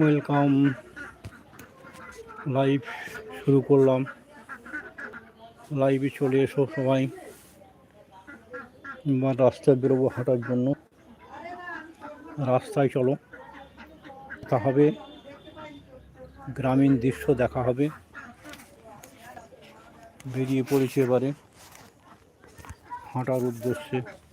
Welcome live শুরু করলাম। লাইভে চলে এসো সবাই। বা রাস্তায় বেরোবো হাঁটার জন্য। রাস্তায় চলো। দেখা হবে। গ্রামীণ দৃশ্য দেখা হবে। বেরিয়ে পড়েছে এবারে। হাঁটার উদ্দেশ্যে।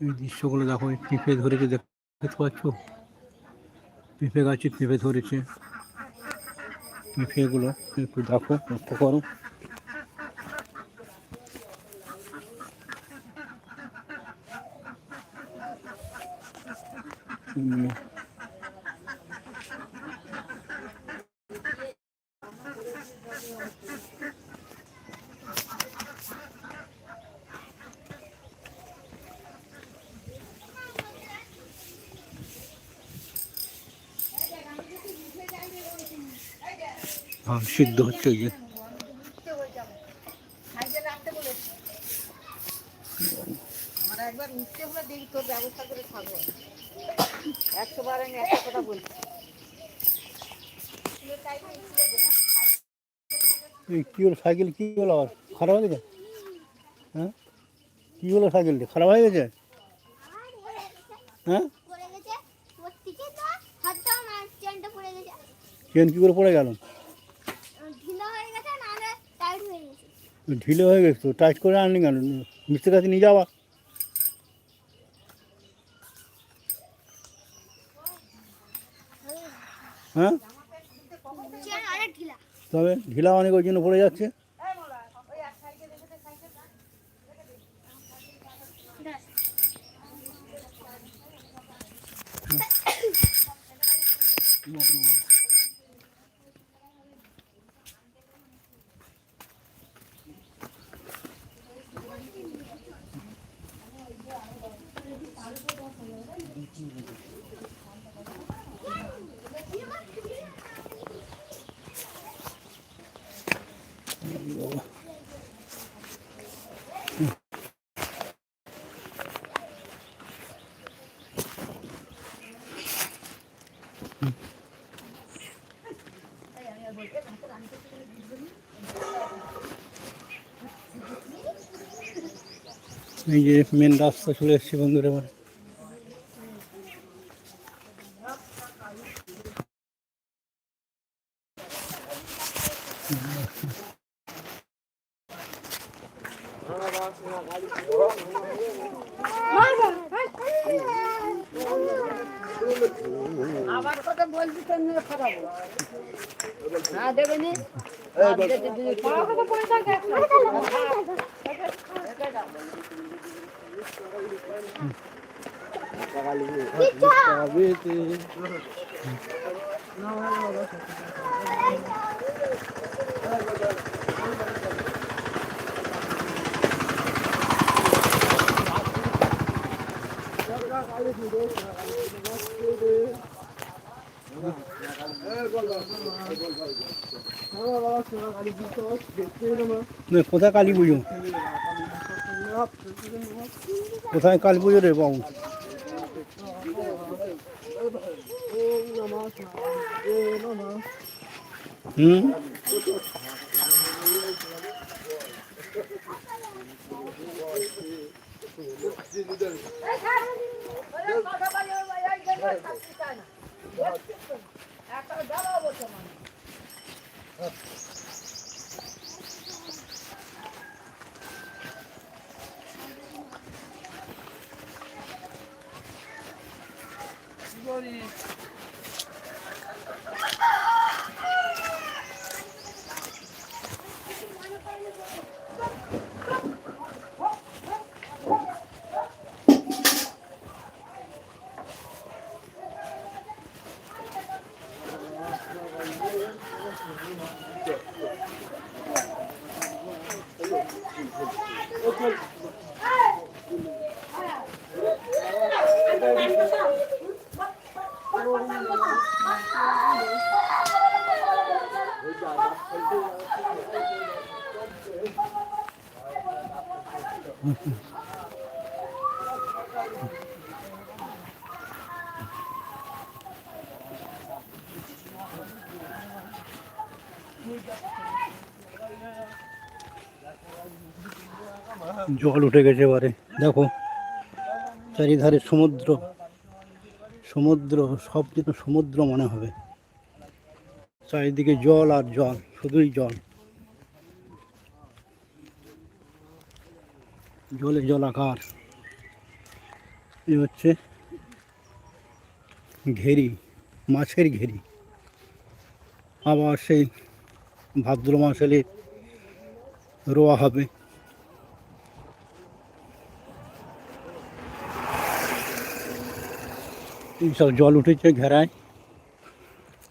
এই দৃশ্যগুলো দেখো পিঁপে ধরেছে দেখতে পাচ্ছ? পিঁপে গাছে পিঁপে ধরেছে। পিঁপেগুলো একটু দেখো, লক্ষ্য করো হুম, হ্যাঁ সিদ্ধ হচ্ছে ওই যে। আমার একবার উঠতে হলে দেখি তোর ব্যবস্থা করে থাকব একশো বার আমি একটা কথা বলছি। এই হলো সাইকেল? কী হলো আবার? খারাপ হয়ে গেছে? হ্যাঁ? কী হলো সাইকেলটি? খারাপ হয়ে গেছে? হ্যাঁ? চেন কী করে পড়ে গেল ঢিলা হয়ে গেছে নাহলে টাইট হয়ে গেছে ঢিলে হয়ে গেছে তো টাইট করে আনলি কেন? মিস্ত্রির কাছে নিয়ে যাওয়া। হ্যাঁ? তবে ঢিলা অনেক ওই জন্য পড়ে যাচ্ছে। এই যে মেন রাস্তা চলে এসছে বন্ধুরা এবার আমার কথা বলছি কোথায় কালী পুজো? কোথায় কালী পুজো রে বাবু? হুম? 通り জল উঠে গেছে এবারে। দেখো, চারিধারে সমুদ্র। সমুদ্র সব সমুদ্র মনে হবে। চারিদিকে জল আর জল, শুধুই জল। জলে জলাকার এ হচ্ছে ঘেরি, মাছের ঘেরি। আবার সেই ভাদ্র মাস এলে রোয়া হবে। এইসব জল উঠেছে ঘেরায়।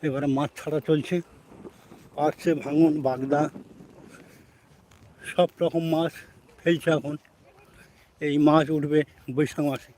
এবারে মাছ ছাড়া চলছে। আসছে ভাঙন, বাগদা। সব রকম মাছ ফেলছে এখন। এই মাছ উঠবে বৈশাখ মাসে।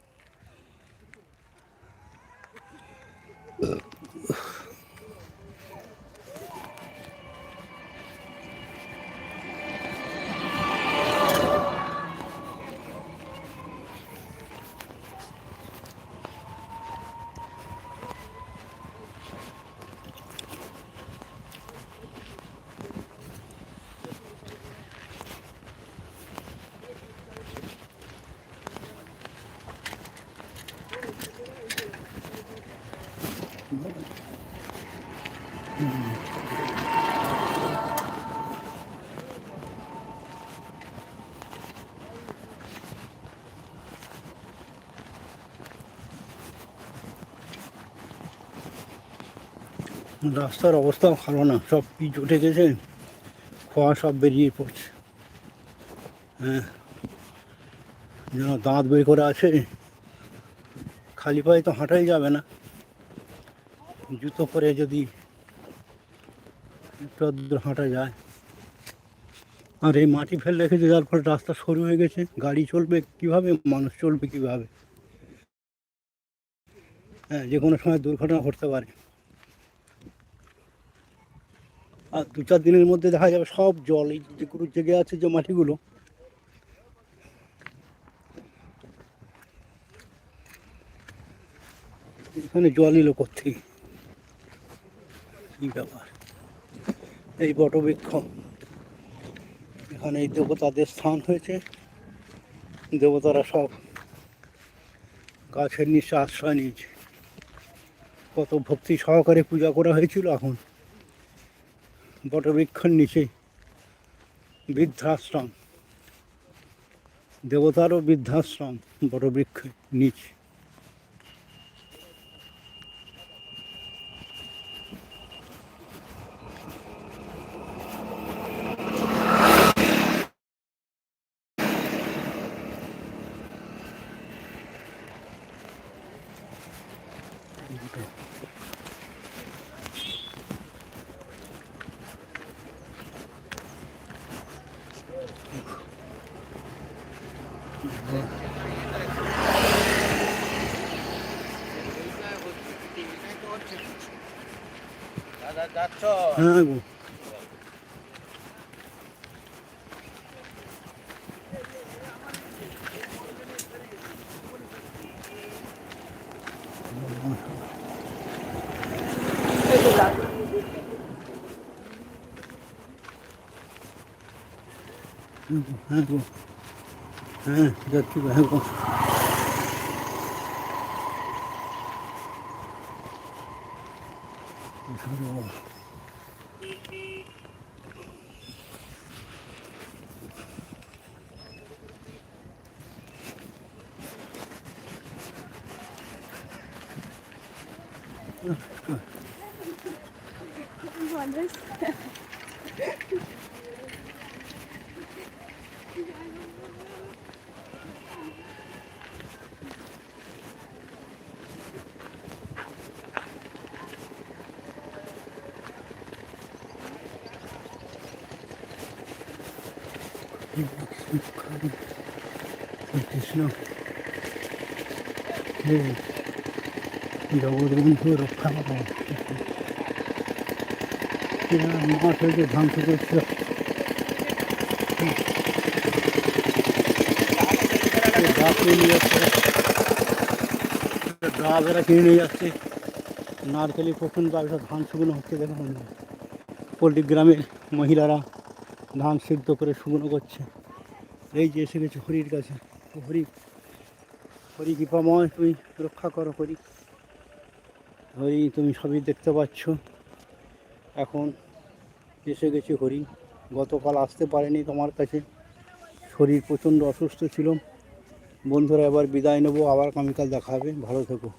রাস্তার অবস্থাও ভালো না, সব পিচ উঠে গেছে, খোয়া সব বেরিয়ে পড়ছে। হ্যাঁ যেন দাঁত বের করে আছে, খালি পায়ে তো হাঁটাই যাবে না। জুতো পরে যদি একটু হাঁটা যায়। আর এই মাটি ফেলে রেখেছে, যার ফলে রাস্তা সরু হয়ে গেছে। গাড়ি চলবে কীভাবে, মানুষ চলবে কীভাবে? হ্যাঁ যে কোনো সময় দুর্ঘটনা ঘটতে পারে। আর দু চার দিনের মধ্যে দেখা যাবে সব জল, এই যে যেগুলো জেগে আছে যে মাটিগুলো। এখানে জল এলো কোথেকে কি ব্যাপার? এই বটবৃক্ষ এখানে এই দেবতাদের স্থান হয়েছে। দেবতারা সব গাছের নিচে আশ্রয় নিয়েছে। কত ভক্তি সহকারে পূজা করা হয়েছিল এখন। বটবৃক্ষের নিচে বৃদ্ধাশ্রম। দেবতারও বৃদ্ধাশ্রম বটবৃক্ষের নিচে। হ্যাঁ গো হ্যাঁ গো হ্যাঁ যাচ্ছি গো, হ্যাঁ গো কৃষ্ণ হে জগৎবন্ধু রক্ষা করো মাঠ হয়েছে ধ্বংস করছে ডাব কিনে নিয়ে যাচ্ছে ডাব এরা কিনে নিয়ে যাচ্ছে নারকেলি কখন ব্যবসা ধান শুকনো হচ্ছে দেখুন পোলট্রি গ্রামের মহিলারা ধান সিদ্ধ করে শুকনো করছে। এই যে এসে গেছে হরির কাছে। হরি হরি কৃপাময়, তুমি রক্ষা করো হরি। হরি, তুমি সবই দেখতে পাচ্ছ। এখন এসে গেছে হরি। গতকাল আসতে পারেনি তোমার কাছে। শরীর প্রচণ্ড অসুস্থ ছিল। বন্ধুরা, এবার বিদায় নেব। আবার আগামীকাল দেখা হবে ভালো থেকো।